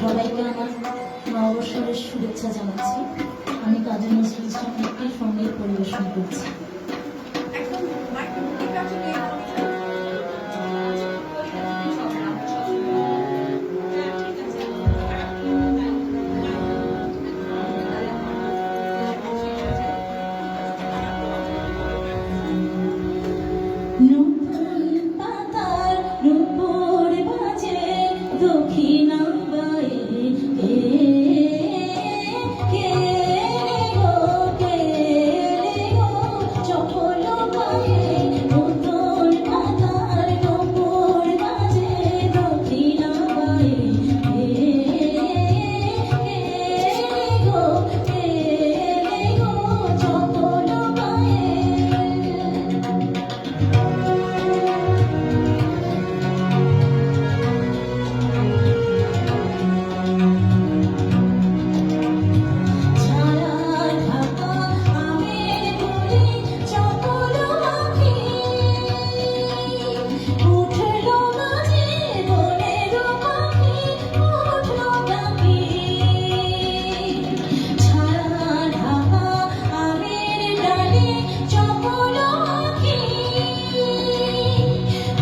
সবাইকে আমার অবসরের শুভেচ্ছা জানাচ্ছি। আমি কাজী নজরুল ইসলাম একটি সংগীত পরিবেশন করছি। দক্ষিণ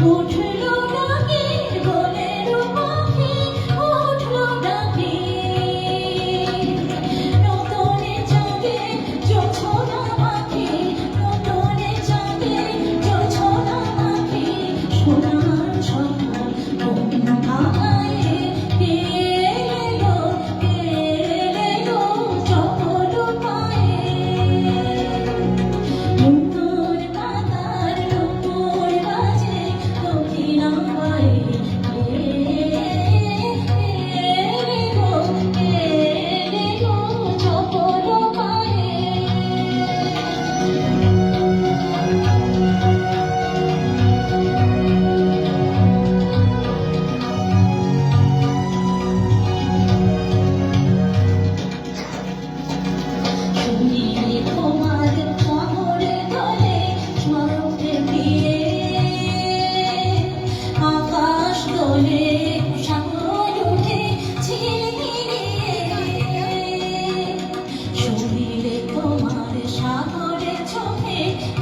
por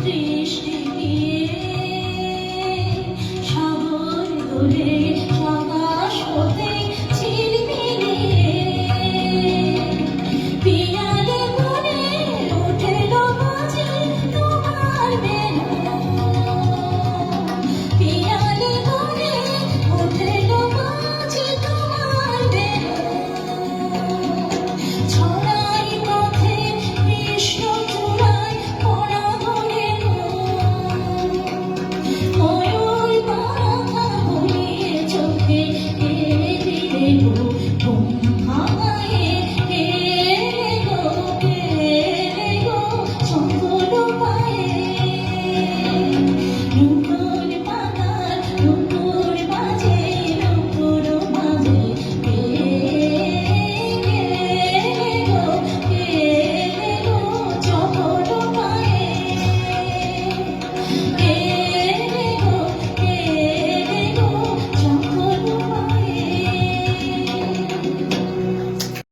Di.